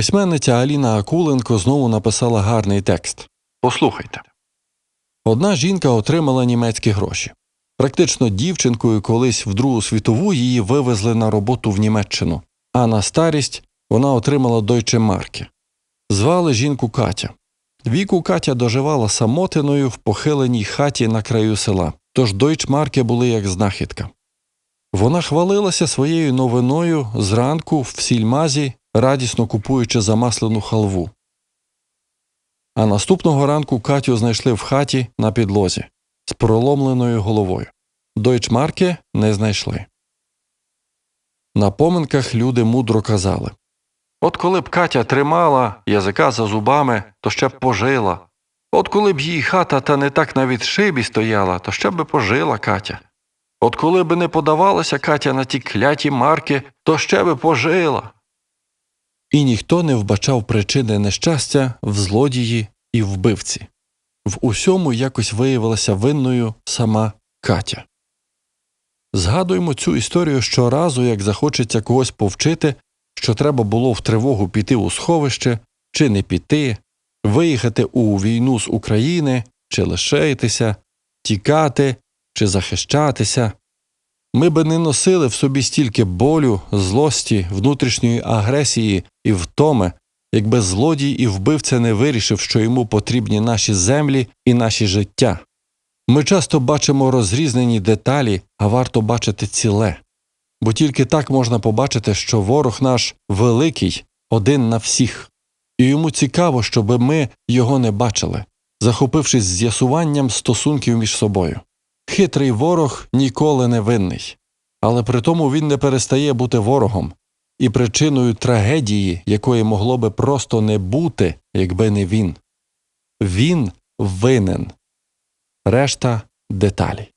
Письменниця Аліна Акуленко знову написала гарний текст. Послухайте. Одна жінка отримала німецькі гроші. Практично дівчинкою колись в Другу світову її вивезли на роботу в Німеччину, а на старість вона отримала Deutsche Марки. Звали жінку Катя. Віку Катя доживала самотиною в похиленій хаті на краю села, тож дойчмарки були як знахідка. Вона хвалилася своєю новиною зранку в сільмазі, радісно купуючи замаслену халву. А наступного ранку Катю знайшли в хаті на підлозі з проломленою головою. Дойчмарки не знайшли. На поминках люди мудро казали От коли б Катя тримала язика за зубами, то ще б пожила. От коли б її хата та не так на відшибі стояла, то ще б пожила Катя. От коли б не подавалася Катя на ті кляті марки, то ще би пожила. І ніхто не вбачав причини нещастя в злодії і вбивці. В усьому якось виявилася винною сама Катя. Згадуємо цю історію щоразу, як захочеться когось повчити, що треба було в тривогу піти у сховище, чи не піти, виїхати у війну з України, чи лишитися, тікати, чи захищатися. Ми би не носили в собі стільки болю, злості, внутрішньої агресії і втоми, якби злодій і вбивця не вирішив, що йому потрібні наші землі і наші життя. Ми часто бачимо розрізнені деталі, а варто бачити ціле. Бо тільки так можна побачити, що ворог наш великий, один на всіх, і йому цікаво, щоб ми його не бачили, захопившись з'ясуванням стосунків між собою. Хитрий ворог ніколи не винний, але при тому він не перестає бути ворогом і причиною трагедії, якої могло би просто не бути, якби не він. Він винен. Решта деталі.